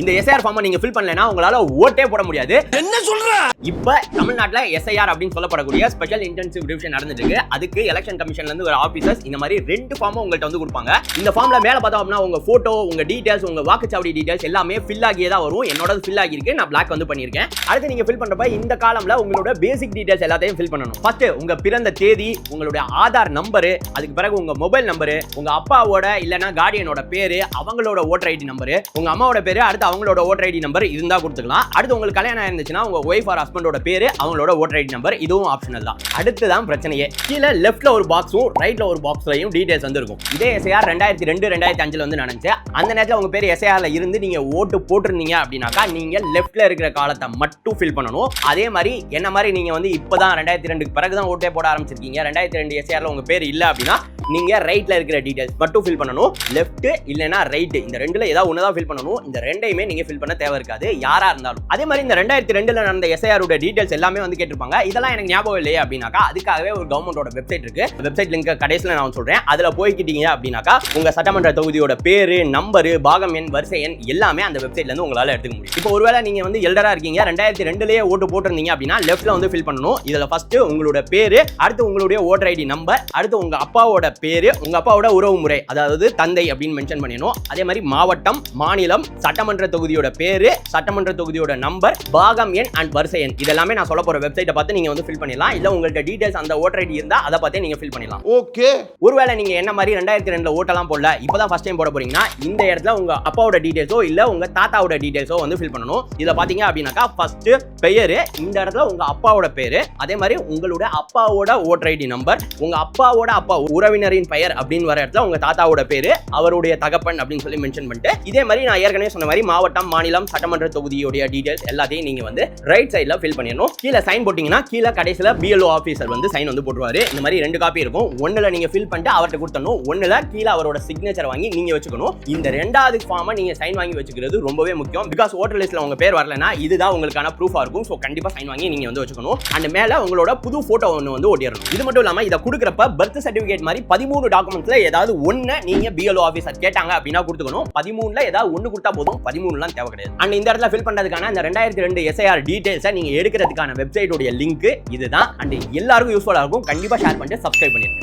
இந்த எஸ்ஐஆர் ஃபார்மை நீங்க ஃபில் பண்ணலனா உங்களால ஓட்டே போட முடியாது. என்ன சொல்ற? இப்ப தமிழ்நாட்டுல எஸ்ஐஆர் அப்படின்னு சொல்லப்படக்கூடிய ஸ்பெஷல் இன்டென்சிவ் டிவிஷன் நடந்துட்டு இருக்கு அதுக்கு எலெக்ஷன் கமிஷன்ல இருந்து ஒரு ஆபீசர்ஸ் இந்த மாதிரி ரெண்டு ஃபார்ம் உங்கள்ட்ட வந்து கொடுப்பாங்க. இந்த ஃபார்ம்ல மேல பார்த்தோம் அப்படின்னா உங்க போட்டோ உங்க டீடைல்ஸ் உங்க வாக்குச்சாவடி டீடைல்ஸ் எல்லாமே ஃபில் ஆகியே தான் வரும். என்னோட ஃபில் ஆகியிருக்கு. நான் பிளாக் வந்து பண்ணியிருக்கேன். அடுத்து நீங்க ஃபில் பண்றப்ப இந்த காலம்ல உங்களோட பேசிக் டீடைல்ஸ் எல்லாத்தையும் ஃபில் பண்ணணும். ஃபர்ஸ்ட் உங்க பிறந்த தேதி உங்களுடைய ஆதார் நம்பரு அதுக்கு பிறகு உங்க மொபைல் நம்பரு உங்க அப்பாவோட இல்லனா கார்டியனோட பேரு அவங்களோட ஓட்டர் ஐடி நம்பரு உங்க அம்மாவோட பேரு அடுத்து அவங்களோட ஓட்டர் ஐடி நம்பர் இருந்தால் கொடுத்துக்கலாம். அடுத்து உங்களுக்கு கல்யாணம் இருந்துச்சுன்னா உங்க ஒய்ஃப் ஆர் ஹஸ்பண்டோட பேர் அவங்களோட ஓட்டர் ஐடி நம்பர் இதுவும் ஆப்ஷனல் தான். அடுத்து தான் பிரச்சனையே. கீழே லெஃப்ட்ல ஒரு பாக்ஸும் ரைட்ல ஒரு பாக்ஸ்லையும் டீடைல்ஸ் வந்து இருக்கும் இதே எஸ்ஐஆர் ரெண்டாயிரத்தி ரெண்டு ரெண்டாயிரத்தி அஞ்சுல வந்து நடந்துச்சு. அந்த நேரத்தில் உங்க பேர் எஸ்ஐஆர்ல இருந்து நீங்க ஓட்டு போட்டிருந்தீங்க அப்படின்னாக்கா நீங்க லெஃப்ட்ல இருக்கிற காலத்தை மட்டும் ஃபில் பண்ணணும். அதே மாதிரி என்ன மாதிரி நீங்க வந்து இப்போதான் ரெண்டாயிரத்தி ரெண்டுக்கு பிறகு தான் ஓட்டே போட ஆரம்பிச்சிருக்கீங்க ரெண்டாயிரத்தி ரெண்டு எஸ்ஐஆர்ல உங்க பேர் இல்லை அப்படின்னா நீங்க ரைட்ல இருக்கிற டீடைல்ஸ் மட்டும் ஃபில் பண்ணணும். லெஃப்ட் இல்லைனா ரைட் இந்த ரெண்டுல ஏதாவது ஒன்று தான் ஃபில் பண்ணணும். இந்த ரெண்டையுமே நீங்க ஃபில் பண்ண தேவை இருக்காது. யாரா இருந்தாலும். அதே மாதிரி இந்த ரெண்டாயிரத்தி ரெண்டுல நடந்த எஸ்ஐஆரோட டீட்டெயில்ஸ் டீடைல்ஸ் எல்லாமே வந்து கேட்டிருப்பாங்க. இதெல்லாம் எனக்கு ஞாபகம் இல்லையே அப்படின்னாக்கா அதுக்காகவே ஒரு கவர்மெண்டோட வெப்சைட் இருக்கு. வெப்சைட் லிங்க் கடைசியில் நான் சொல்றேன். அதுல போய்க்கிட்டீங்க அப்படின்னாக்கா உங்க சட்டமன்ற தொகுதியோட பேரு நம்பரு பாகம் எண் வரிசை எண் எல்லாமே அந்த வெப்சைட்ல இருந்து உங்களால எடுத்துக்க முடியும். இப்போ ஒருவேளை நீங்க வந்து எல்டரா இருக்கீங்க. ரெண்டாயிரத்தி ரெண்டுலயே ஓட்டு போட்டிருந்தீங்க அப்படின்னா லெஃப்ட்ல வந்து ஃபில் பண்ணணும். இதுல ஃபர்ஸ்ட் உங்களோட பேரு அடுத்து உங்களுடைய ஓட்டர் ஐடி நம்பர் அடுத்து உங்க அப்பாவோட பேரு உங்க அப்பாவோட உறவு முறை அதாவது தந்தை அப்படின்னு மென்ஷன் பண்ணிடணும். அதே மாதிரி மாவட்டம் மாநிலம் சட்டமன்ற தொகுதியோட பேரு சட்டமன்ற தொகுதியோட நம்பர் பாகம் எண் அண்ட் வரிசை எண். இதெல்லாமே நான் சொல்ல போற வெப்சைட்டை பார்த்து நீங்க வந்து ஃபில் பண்ணிடலாம். இல்ல உங்கள்ட்ட டீடைல்ஸ் அந்த ஓட்டர் ஐடி இருந்தா அதை பார்த்தே நீங்க ஃபில் பண்ணிடலாம். ஓகே ஒருவேளை நீங்க என்ன மாதிரி ரெண்டாயிரத்தி ரெண்டுல ஓட்டெல்லாம் போடல இப்பதான் ஃபர்ஸ்ட் டைம் போட போறீங்கன்னா இந்த இடத்துல உங்க அப்பாவோட டீடைல்ஸோ இல்ல உங்க தாத்தாவோட டீடைல்ஸோ வந்து ஃபில் பண்ணணும். இதுல பாத்தீங்க அப்படின்னாக்கா ஃபர்ஸ்ட் பெயரு இந்த இடத்துல உங்க அப்பாவோட பேரு அதே மாதிரி உங்களோட அப்பாவோட ஓட்டர் ஐடி நம்பர் உங்க அப்பாவோட அப்பா உறவினரின் பெயர் அப்படின்னு வர இடத்துல உங்க தாத்தாவோட பேரு அவருடைய தகப்பன் அப்படின்னு சொல்லி மென்ஷன் பண்ணிட்டு இதே மாதிரி நான் ஏற்கனவே சொன்ன மாதிரி மாவட்டம் மாநிலம் சட்டமன்ற தொகுதியுடைய டீடைல்ஸ் எல்லாத்தையும் நீங்க வந்து ரைட் சைட்ல ஃபில் பண்ணிடணும். கீழே சைன் போட்டீங்கன்னா கீழே கடைசியில் பிஎல்ஓ ஆஃபீஸர் வந்து சைன் வந்து போட்டுருவாரு. இந்த மாதிரி ரெண்டு காப்பி இருக்கும். ஒன்னுல நீங்க ஃபில் பண்ணிட்டு அவர்கிட்ட கொடுத்தணும் ஒன்னுல கீழே அவரோட சிக்னேச்சர் வாங்கி நீங்க வச்சுக்கணும். இந்த ரெண்டாவது ஃபார்மை நீங்க சைன் வாங்கி வச்சுக்கிறது ரொம்பவே முக்கியம். பிகாஸ் ஓட்டர் லிஸ்ட்ல உங்க பேர் வரலனா இதுதான் உங்களுக்கான ப்ரூஃபா இருக்கும். ஸோ கண்டிப்பா சைன் வாங்கி நீங்க வந்து வச்சுக்கணும். அண்ட் மேல உங்களோட புது போட்டோ ஒன்று வந்து ஓட்டிடணும் இது மட்டும் இல்லாம இதை கொடுக்குறப்ப பர்த் சர்டிஃபிகேட் மாதிரி பதிமூணு டாக்குமெண்ட்ஸ்ல ஏதாவது ஒண்ணு நீங்க பிஎல்ஓ ஆஃபீஸர் கேட்டாங்க அப்படின்னா கொடுத்துக்கணும். பதிமூணுல ஏதாவது ஒண்ணு கொடுத்தா போதும். பதிமூணுலாம் தேவை கிடையாது. அண்ட் இந்த இடத்துல ஃபில் பண்றதுக்கான இந்த ரெண்டாயிரத்தி ரெண்டு எஸ்ஐஆர் டீடைல்ஸை நீங்க எடுக்கிறதுக்கான வெப்சைட்டோட லிங்க் இதுதான். அண்ட் எல்லாருக்கும் யூஸ்ஃபுல்லா இருக்கும். கண்டிப்பா ஷேர் பண்ணிட்டு சப்ஸ்கிரைப் பண்ணிருங்க.